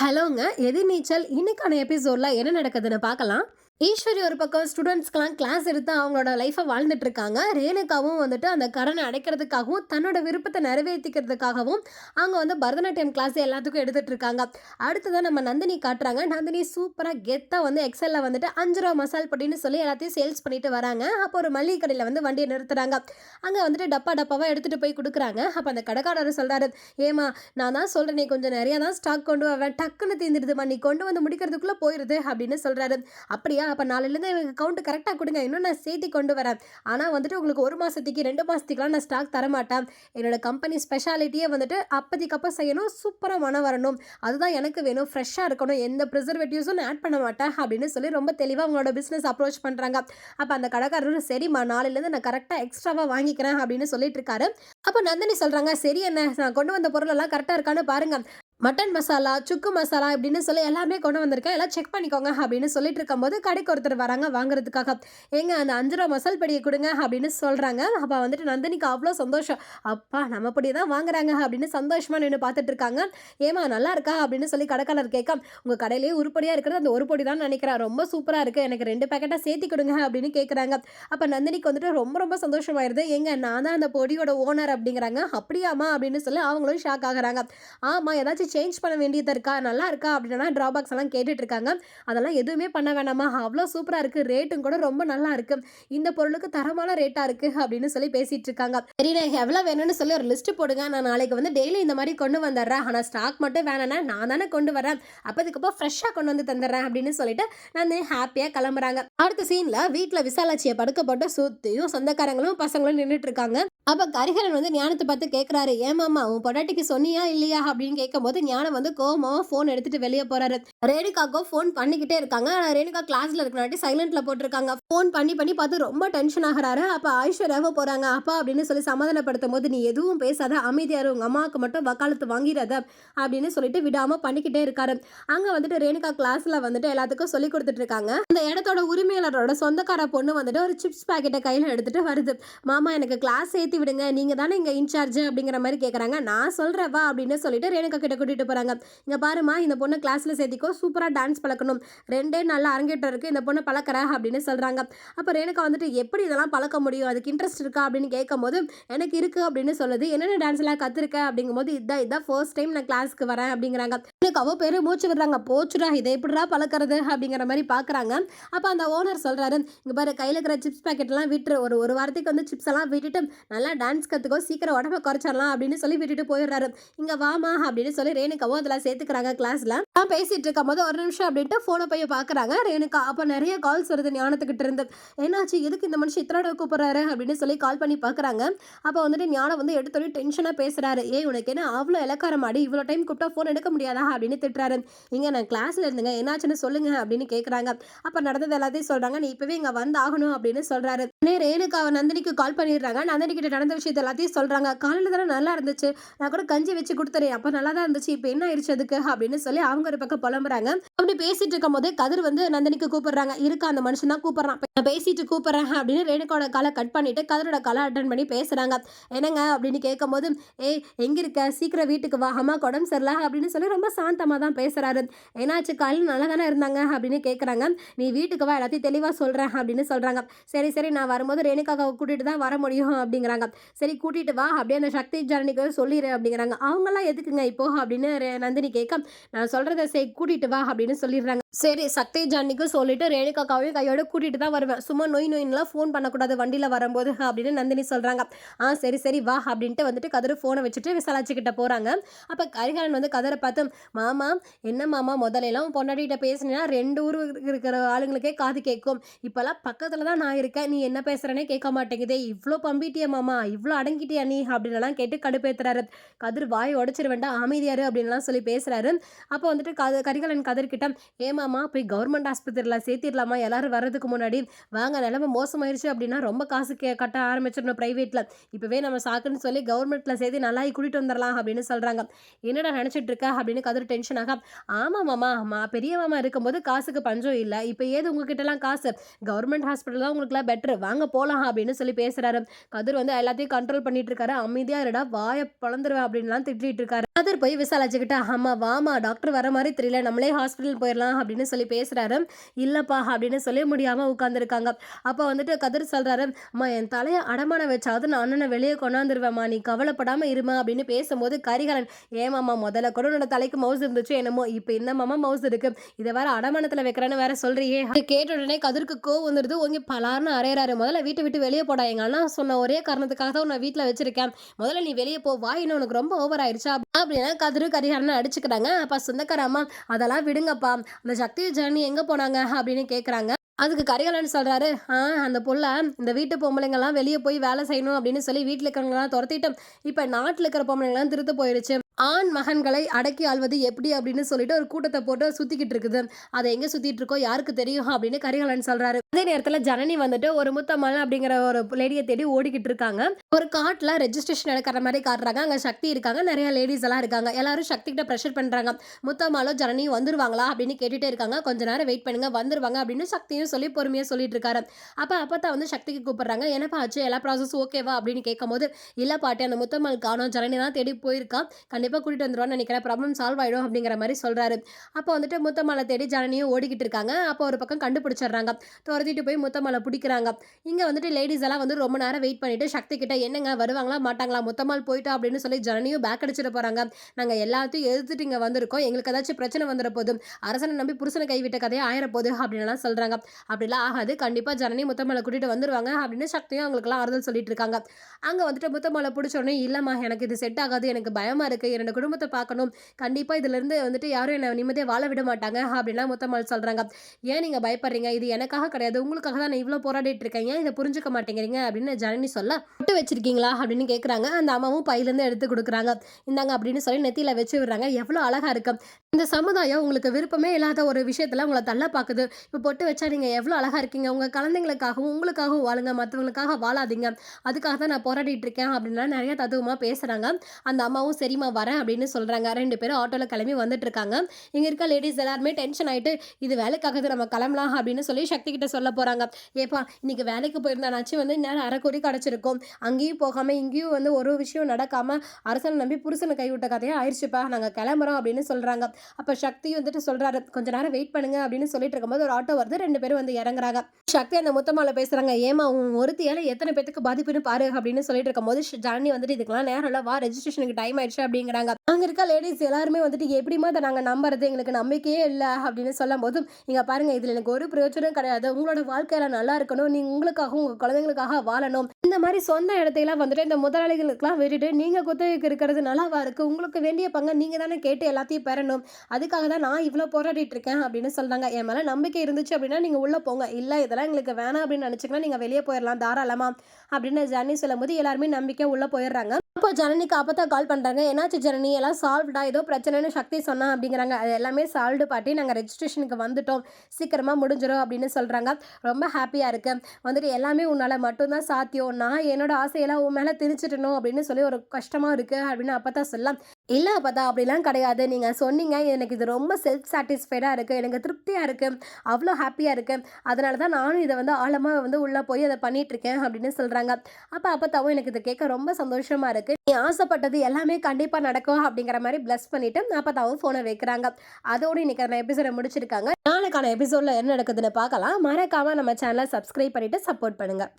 ஹலோங்க எதிர்நீச்சல். இன்னைக்கான எபிசோடில் என்ன நடக்குதுன்னு பார்க்கலாம். ஈஸ்வரி ஒரு பக்கம் ஸ்டூடெண்ட்ஸ்க்கெலாம் கிளாஸ் எடுத்து அவங்களோட லைஃப்பை வாழ்ந்துட்டுருக்காங்க. ரேணுகாவும் வந்துட்டு அந்த கடனை அடைக்கிறதுக்காகவும் தன்னோட விருப்பத்தை நிறைவேற்றிக்கிறதுக்காகவும் அவங்க வந்து பரதநாட்டியம் கிளாஸ் எல்லாத்துக்கும் எடுத்துட்டு இருக்காங்க அடுத்ததான் நம்ம நந்தினி காட்டுறாங்க. நந்தினி சூப்பராக கெத்தாக வந்து எக்ஸலில் வந்துட்டு அஞ்சு ரூபா மசால் பொடின்னு சொல்லி எல்லாத்தையும் சேல்ஸ் பண்ணிட்டு வராங்க. அப்போ ஒரு மளிகை கடையில் வந்து வண்டியை நிறுத்துறாங்க. அங்கே வந்துட்டு டப்பா டப்பாவாக எடுத்துகிட்டு போய் கொடுக்குறாங்க. அப்போ அந்த கடைக்காரர் சொல்கிறாரு ஏமா நான் தான் சொல்கிறேன் நீ கொஞ்சம் நிறையா தான் ஸ்டாக் கொண்டு வருவேன் டக்குன்னு தீர்ந்துடுதுமா நீ கொண்டு வந்து முடிக்கிறதுக்குள்ளே போயிடுது அப்படின்னு சொல்கிறாரு அப்படியா அப்போ நாளையிலேருந்து எனக்கு கவுண்ட் கரெக்டாக கொடுங்க. இன்னும் நான் சேர்த்தி கொண்டு வரேன். ஆனால் வந்துட்டு உங்களுக்கு ஒரு மாதத்துக்கு ரெண்டு மாதத்துக்குலாம் நான் ஸ்டாக் தரமாட்டேன். என்னோட கம்பெனி ஸ்பெஷாலிட்டியே வந்துட்டு அப்போதைக்கப்போ செய்யணும். சூப்பராக மனம் வரணும். அதுதான் எனக்கு வேணும். ஃப்ரெஷ்ஷாக இருக்கணும். எந்த ப்ரிசர்வேட்டிவ்ஸும் நான் ஆட் பண்ண மாட்டேன் அப்படின்னு சொல்லி ரொம்ப தெளிவாக அவங்களோட பிஸ்னஸ் அப்ரோச் பண்ணுறாங்க அப்போ அந்த கடைக்காரரும் சரிம்மா நாளையிலேருந்து நான் கரெக்டாக எக்ஸ்ட்ராவாக வாங்கிக்கிறேன் அப்படின்னு சொல்லிட்டு இருக்காரு. அப்போ நந்தினி சொல்கிறாங்க சரி என்ன நான் கொண்டு வந்த பொருளெல்லாம் கரெக்டாக இருக்கான்னு பாருங்கள் மட்டன் மசாலா சுக்கு மசாலா இப்படின்னு சொல்லி எல்லாமே கொண்டு வந்திருக்கேன். எல்லாம் செக் பண்ணிக்கோங்க அப்படின்னு சொல்லிட்டு இருக்கும்போது கடைக்கு ஒருத்தர் வராங்க வாங்குறதுக்காக. ஏங்க அந்த அஞ்சு ரூபா மசால் படியை கொடுங்க அப்படின்னு சொல்கிறாங்க அப்போ வந்துட்டு நந்தினிக்கு அவ்வளோ சந்தோஷம். அப்பா நம்ம பொடி தான் வாங்குறாங்க அப்படின்னு சந்தோஷமாக நின்று பார்த்துட்டு இருக்காங்க. ஏமா நல்லா இருக்கா அப்படின்னு சொல்லி கடைக்காரர் கேட்க உங்கள் கடையிலேயே உருப்படியாக இருக்கிறது அந்த ஒரு பொடி தான் நினைக்கிறேன் ரொம்ப சூப்பராக இருக்குது எனக்கு ரெண்டு பேக்கெட்டாக சேர்த்தி கொடுங்க அப்படின்னு கேட்குறாங்க அப்போ நந்தினிக்கு வந்துட்டு ரொம்ப ரொம்ப சந்தோஷமாயிருது. ஏங்க நான் தான் அந்த பொடியோட ஓனர் அப்படிங்கிறாங்க. அப்படியாம்மா அப்படின்னு சொல்லி அவங்களும் ஷாக் ஆகுறாங்க. ஆமாம் ஏதாச்சும் சேஞ்ச் பண்ண வேண்டியது இருக்கா? நல்லா இருக்கா? அப்படின்னா ட்ராபேக்ஸ் எல்லாம் கேட்டுட்ருக்காங்க அதெல்லாம் எதுவுமே பண்ண வேணாமா? அவ்வளோ சூப்பராக இருக்குது ரேட்டும் கூட ரொம்ப நல்லா இருக்குது இந்த பொருளுக்கு தரமான ரேட்டாக இருக்குது அப்படின்னு சொல்லி பேசிகிட்டு இருக்காங்க. சரி நான் எவ்வளோ வேணும்னு சொல்லி ஒரு லிஸ்ட்டு போடுங்க. நான் நாளைக்கு வந்து டெய்லி இந்த மாதிரி கொண்டு வந்துடுறேன். ஆனால் ஸ்டாக் மட்டும் வேணாம்னா நான் தானே கொண்டு வரேன். அப்போதுக்கப்புறம் ஃப்ரெஷ்ஷாக கொண்டு வந்து தந்துடுறேன் அப்படின்னு சொல்லிட்டு நான் ஹாப்பியாக கிளம்புறாங்க. அடுத்த சீனில் வீட்டில் விசாலாட்சியை படுக்க போட்டு சுற்றியும் சொந்தக்காரங்களும் பசங்களும் நின்றுட்டு இருக்காங்க. அப்போ கரிகரன் வந்து ஞானத்தை பார்த்து கேட்குறாரு ஏமாம்மா உன் பொட்டாட்டிக்கு சொன்னியா இல்லையா? அப்படின்னு கேட்கும்போது ஞானம் வந்து கோவமாக ஃபோன் எடுத்துட்டு வெளியே போறாரு. ரேணுகாக்கோ ஃபோன் பண்ணிக்கிட்டே இருக்காங்க. ஆனால் ரேணுகா கிளாஸ்ல இருக்கனாட்டி சைலண்ட்ல போட்டிருக்காங்க. ஃபோன் பண்ணி பண்ணி பார்த்து ரொம்ப டென்ஷன் ஆகுறாரு. அப்போ ஐஸ்வர்யாவை போறாங்க. அப்பா அப்படின்னு சொல்லி சமாதானப்படுத்தும் போது நீ எதுவும் பேசாத. அமைதியாரு உங்க அம்மாவுக்கு மட்டும் வக்காலத்து வாங்கிறத அப்படின்னு சொல்லிட்டு விடாம பண்ணிக்கிட்டே இருக்காரு. அங்க வந்துட்டு ரேணுகா கிளாஸ்ல வந்துட்டு எல்லாத்துக்கும் சொல்லி கொடுத்துட்டு இருக்காங்க. அந்த இடத்தோட உரிமையாளரோட சொந்தக்கார பொண்ணு வந்துட்டு ஒரு சிப்ஸ் பாக்கெட்டை கையில் எடுத்துட்டு வருது. மாமா எனக்கு கிளாஸ் சேர்த்து விடுங்க. நீங்க தானே இங்க இன்சார்ஜ் அப்படிங்கிற மாதிரி கேட்குறாங்க நான் சொல்றேன் வா அப்படின்னு சொல்லிட்டு ரேணுகா கிட்ட கூட்டிகிட்டு போறாங்க. இங்கே பாருமா இந்த பொண்ணை கிளாஸில் சேர்த்திக்கோ சூப்பராக டான்ஸ் பழக்கணும். ரெண்டே நல்லா அரங்கேற்றம் இருக்குது இந்த பொண்ணை பழக்கிற அப்படின்னு சொல்கிறாங்க அப்போ ரேணுக்கா வந்துட்டு எப்படி இதெல்லாம் பழக்க முடியும்? அதுக்கு இன்ட்ரெஸ்ட் இருக்கா அப்படின்னு கேட்கும்போது எனக்கு இருக்கு அப்படின்னு சொல்லுது. என்னென்ன டான்ஸ் எல்லாம் கத்துருக்க? அப்படிங்கும்போது இதான் இதான் ஃபர்ஸ்ட் டைம் நான் கிளாஸ்க்கு வரேன் அப்படிங்கிறாங்க. எனக்கு அவ்வளோ பேர் மூச்சு விடுறாங்க. போச்சுடா இதை எப்படிடா பழக்கிறது? அப்படிங்கிற மாதிரி பார்க்குறாங்க அப்போ அந்த ஓனர் சொல்றாரு இங்கே பாரு கையில் இருக்கிற சிப்ஸ் பாக்கெட்லாம் விட்டுரு. ஒரு ஒரு வாரத்துக்கு வந்து சிப்ஸ் எல்லாம் விட்டுட்டு நல்லா டான்ஸ் கற்றுக்கோ சீக்கிரம் உடம்பை குறைச்சிடலாம் அப்படின்னு சொல்லி விட்டுட்டு போயிடுறாரு. இங்கே வாமா அப்படின்னு சொல்லி ரேணுகாவும் அதில் சேர்த்துக்கிறாங்க கிளாஸில் நான் பேசிட்டு இருக்கும் போது ஒரு நிமிஷம் அப்படின்ட்டு ஃபோனை போய் பார்க்குறாங்க. ரேணுகா அப்போ நிறைய கால்ஸ் வருது ஞானத்துக்கிட்ட இருந்து. என்னாச்சு? எதுக்கு இந்த மனுஷன் இத்தனை கூப்பிட்றாரு? அப்படின்னு சொல்லி கால் பண்ணி பார்க்குறாங்க. அப்போ வந்துட்டு ஞானம் வந்து எடுத்தோடனே டென்ஷனாக பேசுகிறாரு ஏ உனக்கு என்ன அவ்வளோ இலக்காரம் ஆடி? இவ்வளோ டைம் கூப்பிட்டா ஃபோன் எடுக்க முடியாதா? அப்படின்னு திட்டுறாரு. இங்கே நான் கிளாஸில் இருந்துங்க. என்னாச்சுன்னு சொல்லுங்க. அப்படின்னு கேட்குறாங்க அப்போ நடந்தது எல்லாத்தையும் சொல்கிறாங்க நீ இப்போவே இங்கே வந்து ஆகணும். அப்படின்னு சொல்கிறாரு உடனே ரேணுகா நந்தினிக்கு கால் பண்ணிடுறாங்க. நந்தினி கிட்ட நடந்த விஷயத்தை எல்லாத்தையும் சொல்கிறாங்க காலையில் தானே நல்லா இருந்துச்சு. நான் கூட கஞ்சி வச்சு கொடுத்துறேன். அப்போ நல்லா தான் இருந்துச்சு இப்போ என்ன ஆயிடுச்சு அதுக்கு அப்படின்னு சொல்லி அவங்க ஒரு பக்கம் புலம்புறாங்க. அப்படி பேசிட்டு இருக்கும் போது கதிர் வந்து நந்தினிக்கு கூப்பிடுறாங்க. இருக்கா அந்த மனுஷன் தான் கூப்பிடுறான். நான் பேசிட்டு கூப்பிடுறேன் அப்படின்னு ரேணுகாவோட காலை கட் பண்ணிட்டு கதிரோட காலை அட்டன் பண்ணி பேசுறாங்க. என்னங்க அப்படின்னு கேட்கும்போது ஏய் எங்க இருக்க? சீக்கிரம் வீட்டுக்கு வா. அம்மா உடம்பு சரியில்ல அப்படின்னு சொல்லி ரொம்ப சாந்தமா தான் பேசுறாரு. என்னாச்சு? காலையில் நல்லா தானே இருந்தாங்க? அப்படின்னு கேட்குறாங்க நீ வீட்டுக்கு வா. எல்லாத்தையும் தெளிவாக சொல்கிறேன் அப்படின்னு சொல்கிறாங்க சரி சரி. நான் வரும்போது ரேணுகாவை கூட்டிகிட்டு தான் வர முடியும் அப்படிங்கிறாங்க. சரி கூட்டிகிட்டு வா. அப்படியே அந்த சக்தி ஜனனிக்கு சொல்லிடு அப்படிங்கிறாங்க. அவங்கெல்லாம் எதுக்குங்க இப்போ அப்படின்னு நந்தினி கேட்க நான் சொல்கிறத சரி கூட்டிகிட்டு வா அப்படின்னு சொல்லிடுறாங்க. சரி சக்தி ஜானிக்கும் சொல்லிட்டு ரேணுகாக்காவையும் கையோட கூட்டிகிட்டு தான் வருவேன். சும்மா நொய் நொயின்லாம் ஃபோன் பண்ணக்கூடாது வண்டியில் வரும்போது அப்படின்னு நந்தினி சொல்கிறாங்க ஆ சரி சரி வா அப்படின்ட்டு வந்துட்டு கதிர் ஃபோனை வச்சுட்டு விசாலாச்சிக்கிட்ட போகிறாங்க அப்போ கரிகாலன் வந்து கதரை பார்த்து மாமா என்ன மாமா முதல்ல எல்லாம் பொண்டாட்டிகிட்ட பேசினா ரெண்டு ஊர் இருக்கிற ஆளுங்களுக்கே காது கேட்கும். இப்போல்லாம் பக்கத்தில் தான் நான் இருக்கேன். நீ என்ன பேசுகிறனே கேட்க மாட்டேங்குதே. இவ்வளோ பம்பிட்டியா மாமா இவ்வளோ அடங்கிட்டியா நீ? அப்படின்னுலாம் கேட்டு கடுப்பேத்துறாரு. கதிர் வாய் உடச்சிருவேண்டா வேண்டாம். அமைதியாரு அப்படின்லாம் சொல்லி பேசுகிறாரு அப்போ வந்துட்டு கத கரிகாலன் கதர்கிட்ட ஏமாமா போய் கவர்மெண்ட் ஆஸ்பத்திரியில் சேர்த்திடலாமா? எல்லாரும் வர்றதுக்கு முன்னாடி. வாங்க நிலைமை மோசமாயிருச்சு அப்படின்னா ரொம்ப காசு கே கட்ட ஆரம்பிச்சிடணும் ப்ரைவேட்டில் இப்போவே நம்ம சாக்குன்னு சொல்லி கவர்மெண்ட்டில் சேர்த்து நல்லா கூட்டிகிட்டு வந்துடலாம் அப்படின்னு சொல்கிறாங்க என்னடா நினச்சிட்டு இருக்க? அப்படின்னு கதிர் டென்ஷன் ஆக. ஆமாம் மாமா மா பெரிய மாமா இருக்கும்போது காசுக்கு பஞ்சம் இல்லை. இப்போ ஏது உங்ககிட்டலாம் காசு? கவர்மெண்ட் ஹாஸ்பிட்டல் தான் உங்களுக்குலாம் பெட்ரு வாங்க போகலாம் அப்படின்னு சொல்லி பேசுகிறாரு கதிர் வந்து எல்லாத்தையும் கண்ட்ரோல் பண்ணிட்டு இருக்காரு. அமைதியாக இருடா வாயை பழந்துருவேன் அப்படின்லாம் திட்டிட்டு இருக்காரு. கதிர் போய் பெருசா அழைச்சிக்கிட்டு ஆமா வாமா டாக்டர் வர மாதிரி தெரியல நம்மளே ஹாஸ்பிட்டல் போயிடலாம் அப்படின்னு சொல்லி பேசுகிறாரு இல்லைப்பா அப்படின்னு சொல்லி முடியாமல் உட்காந்துருக்காங்க அப்போ வந்துட்டு கதிர் சொல்கிறாரு அம்மா என் தலையை அடமானம் வச்சாவது நான் அண்ணனை வெளியே கொண்டாந்துருவேம்மா நீ கவலைப்படாமல் இருமா அப்படின்னு பேசும்போது கரிகாலன் ஏமாம்மா முதல்ல கூட உன்னோட தலைக்கு மவுஸ் இருந்துச்சு என்னமோ இப்போ என்னமாமா மவுஸ் இருக்கு. இதை வேற அடமானத்தில் வைக்கிறேன்னு வேற சொல்றியே. அது கேட்ட உடனே கதிர்க்கு கோ வந்துடுது உங்க பலார்னு அரையறாரு முதல்ல வீட்டை விட்டு வெளியே போடா எங்க அண்ணா சொன்ன ஒரே காரணத்துக்காக தான் உன்னை வீட்டில் வச்சிருக்கேன். முதல்ல நீ வெளியே போ வா இன்னும் உனக்கு ரொம்ப ஓவர் ஆயிடுச்சா அப்படின்னா கதிர் கரிகாரன் அடிச்சுக்கிறாங்க அப்ப சொந்தக்கார அம்மா அதெல்லாம் விடுங்கப்பா. அந்த சக்தி ஜனனி எங்க போனாங்க? அப்படின்னு கேக்குறாங்க. அதுக்கு கரிகாலன் சொல்கிறாரு ஆ அந்த பொண்ணை இந்த வீட்டு பொம்பளைங்கள்லாம் வெளியே போய் வேலை செய்யணும் அப்படின்னு சொல்லி வீட்டில் இருக்கிறவங்களாம் துரத்திட்டோம் இப்போ நாட்டில் இருக்கிற பொம்பளைங்களாம் திருத்து போயிடுச்சு ஆண் மகன்களை அடக்கி ஆள்வது எப்படி அப்படின்னு சொல்லிட்டு ஒரு கூட்டத்தை போட்டு சுத்திக்கிட்டு இருக்குது. அதை எங்க சுத்திட்டு இருக்கோ யாருக்கு தெரியும்? அப்படின்னு கரிகாலன் சொல்றாரு. அதே நேரத்துல ஜனனி வந்துட்டு ஒரு முத்தம்மல் அப்படிங்கிற ஒரு லேடியை தேடி ஓடிக்கிட்டு இருக்காங்க. ஒரு காட்டுல ரெஜிஸ்ட்ரேஷன் எடுக்கிற மாதிரி காட்டுறாங்க. அங்க சக்தி இருக்காங்க. நிறைய லேடிஸ் எல்லாம் இருக்காங்க. எல்லாரும் சக்தி கிட்ட ப்ரெஷர் பண்றாங்க முத்தம்மாலோ ஜனனியும் வந்துருவாங்களா அப்படின்னு கேட்டுட்டே இருக்காங்க. கொஞ்ச நேரம் வெயிட் பண்ணுங்க. வந்துருவாங்க அப்படின்னு சக்தியும் சொல்லி பொறுமையா சொல்லிட்டு இருக்காரு. அப்ப அப்பதான் வந்து சக்திக்கு கூப்பிடுறாங்க. என்னப்பா ஆச்சு? எல்லா ப்ராசஸ் ஓகேவா அப்படின்னு கேட்கும்போது இல்ல பாட்டி அந்த முத்தம்மாள் காணும் ஜனனி தான் தேடி போயிருக்கா கண்டிப்பாக கூட்டிகிட்டு வந்துடுவான்னு நினைக்கிறேன். ப்ராப்ளம் சால்வ் ஆகிடும் அப்படிங்கிற மாதிரி சொல்கிறாரு அப்போ வந்துட்டு முத்தமலை தேடி ஜனனியும் ஓடிக்கிட்டு இருக்காங்க. அப்போ ஒரு பக்கம் கண்டுபிடிச்சிடுறாங்க. துரத்திட்டு போய் முத்தமலை பிடிக்கிறாங்க. இங்கே வந்துட்டு லேடிஸ் எல்லாம் வந்து ரொம்ப நேரம் வெயிட் பண்ணிட்டு சக்தி கிட்ட என்னங்க வருவாங்களா மாட்டாங்களா முத்தமால் போயிட்டா அப்படின்னு சொல்லி ஜனனியும் பேக் அடிச்சிட்டு போகிறாங்க நாங்கள் எல்லாத்தையும் எதிர்த்துட்டு இங்கே வந்திருக்கோம். எங்களுக்கு ஏதாச்சும் பிரச்சனை வந்துட போதும் அரசனை நம்பி புருஷனை கைவிட்ட கதையை ஆயிர அப்படின்லாம் சொல்கிறாங்க அப்படிலாம் ஆகாது. கண்டிப்பாக ஜனனி முத்தமலை கூட்டிகிட்டு வந்துருவாங்க அப்படின்னு சக்தியும் அவங்களுக்குலாம் ஆறுதல் சொல்லிட்டு இருக்காங்க. அங்கே வந்துட்டு முத்தமலை பிடிச்சோடனே இல்லைம்மா எனக்கு இது செட் ஆகாது. எனக்கு பயமாக இருக்குது இரண்டு குடும்பத்தை பார்க்கணும். கண்டிப்பாக இதுலேருந்து வந்துட்டு யாரும் என்னை நிம்மதியாக வாழ விட மாட்டாங்க அப்படின்லாம் முத்தம்மாள் சொல்கிறாங்க ஏன் நீங்கள் பயப்படுறீங்க? இது எனக்காக கிடையாது. உங்களுக்காக தான் நான் இவ்வளோ போராடிட்டு இருக்கேன். ஏன் இதை புரிஞ்சுக்க மாட்டேங்கிறீங்க? அப்படின்னு ஜனனி சொல்ல விட்டு வச்சிருக்கீங்களா? அப்படின்னு கேட்குறாங்க அந்த அம்மாவும் பையிலேருந்து எடுத்து கொடுக்குறாங்க. இந்தாங்க அப்படின்னு சொல்லி நெத்தியில் வச்சு விடுறாங்க. எவ்வளோ அழகாக இருக்கு. இந்த சமுதாயம் உங்களுக்கு விருப்பமே இல்லாத ஒரு விஷயத்தில் உங்களை தள்ள பார்க்குது இப்போ பொட்டு வச்சா நீங்கள் எவ்வளோ அழகாக இருக்கீங்க. உங்கள் குழந்தைங்களுக்காகவும் உங்களுக்காகவும் வாழுங்க. மற்றவங்களுக்காக வாழாதீங்க. அதுக்காக தான் நான் போராடிட்டு இருக்கேன் அப்படின்னா நிறைய தத்துவமாக பேசுகிறாங்க அந்த அம்மாவும் சரிம்மா வரேன் அப்படின்னு சொல்கிறாங்க ரெண்டு பேரும் ஆட்டோவில் கிளம்பி வந்துட்டு இருக்காங்க. இங்கே இருக்க லேடிஸ் எல்லாருமே டென்ஷன் ஆகிட்டு இது வேலைக்காக நம்ம கிளம்பலாம் அப்படின்னு சொல்லி சக்தி கிட்ட சொல்ல போகிறாங்க ஏப்பா இன்றைக்கி வேலைக்கு போயிருந்தானாச்சும் வந்து நேரம் அரைக்கொடி கிடச்சிருக்கும். அங்கேயும் போகாமல் இங்கேயும் வந்து ஒரு விஷயம் நடக்காமல் அரசனை நம்பி புருஷனை கைவிட்ட கதையாக ஆயிடுச்சுப்பா. நாங்கள் கிளம்புறோம் அப்படின்னு சொல்கிறாங்க அப்போ சக்தி வந்துட்டு சொல்கிறாரு கொஞ்ச நேரம் வெயிட் பண்ணுங்க அப்படின்னு சொல்லிட்டு இருக்கும்போது ஒரு ஆட்டோ வருது. ரெண்டு பேரும் வந்து இறங்குறாங்க. சக்தி அந்த முத்தமால பேசுகிறாங்க ஏமா உன் ஒருத்தியால் எத்தனை பேத்துக்கு பாதிப்புன்னு பாரு அப்படின்னு சொல்லிட்டு இருக்கும்போது ஜானி வந்துட்டு இதுக்கெல்லாம் நேரம் இல்லை வா ரெஜிஸ்ட்ரேஷனுக்கு டைம் ஆயிடுச்சு அப்படிங்கிறாங்க. அங்கே இருக்க லேடிஸ் எல்லாருமே வந்துட்டு எப்படிமா அதை நாங்கள் நம்புறது? எங்களுக்கு நம்பிக்கையே இல்லை அப்படின்னு சொல்லும் போதும் இங்கே பாருங்க இதில் எனக்கு ஒரு பிரயோஜனம் கிடையாது. உங்களோட வாழ்க்கையில நல்லா இருக்கணும். நீங்கள் உங்களுக்காக உங்கள் குழந்தைங்களுக்காக வாழணும். இந்த மாதிரி சொந்த இடத்தையெல்லாம் வந்துட்டு இந்த முதலாளிகளுக்கெல்லாம் விட்டுட்டு நீங்கள் குத்தகைக்கு இருக்கிறது நல்லாவா இருக்குது உங்களுக்கு வேண்டிய பங்கை நீங்கள் தானே கேட்டு எல்லாத்தையும் பெறணும். அதுக்காக தான் நான் இவ்வளோ போராடிட்டு இருக்கேன் அப்படின்னு சொல்றாங்க. என் மேலே நம்பிக்கை இருந்துச்சு அப்படின்னா நீங்கள் உள்ளே போங்க. இல்லை இதெல்லாம் எங்களுக்கு வேணாம் அப்படின்னு நினச்சிங்கன்னா நீங்கள் வெளியே போயிடலாம் தாராளமா அப்படின்னு ஜனனி சொல்லும்போது எல்லாருமே நம்பிக்கை உள்ளே போயிடுறாங்க. அப்போ ஜனனிக்கு அப்போ தான் கால் பண்ணுறாங்க என்னாச்சு ஜனனி? எல்லாம் சால்வ்டா ஏதோ பிரச்சனைன்னு சக்தி சொன்னா? அப்படிங்கிறாங்க. அது எல்லாமே சால்வ்டு பாட்டி. நாங்கள் ரெஜிஸ்ட்ரேஷனுக்கு வந்துட்டோம். சீக்கிரமாக முடிஞ்சிடும் அப்படின்னு சொல்கிறாங்க ரொம்ப ஹாப்பியாக இருக்கு. வந்துட்டு எல்லாமே உன்னால் மட்டும்தான் சாத்தியம். நான் என்னோட ஆசையெல்லாம் உன் மேலே திணிச்சிட்டணும் அப்படின்னு சொல்லி ஒரு கஷ்டமாக இருக்குது அப்படின்னு அப்போ தான் சொல்லலாம். இல்லை அப்போ அப்படிலாம் கிடையாது. நீங்கள் சொன்னீங்க. எனக்கு இது ரொம்ப செல்ஃப் சாட்டிஸ்ஃபைடாக இருக்குது எனக்கு திருப்தியாக இருக்குது அவ்வளோ ஹாப்பியாக இருக்குது அதனால தான் நானும் இதை வந்து ஆழமாக வந்து உள்ளே போய் அதை பண்ணிகிட்ருக்கேன் அப்படின்னு சொல்கிறாங்க அப்போ அப்பத்தாவும் எனக்கு இதை கேட்க ரொம்ப சந்தோஷமாக இருக்குது நீ ஆசைப்பட்டது எல்லாமே கண்டிப்பாக நடக்கும் அப்படிங்கிற மாதிரி ப்ளஸ் பண்ணிவிட்டு அப்பத்தாவும் ஃபோனை வைக்கிறாங்க. அதோடு இன்னைக்கு அந்த எபிசோடை முடிச்சிருக்காங்க. நாளைக்கான எபிசோடில் என்ன நடக்குதுன்னு பார்க்கலாம். மறக்காமல் நம்ம சேனலை சப்ஸ்கிரைப் பண்ணிவிட்டு சப்போர்ட் பண்ணுங்கள்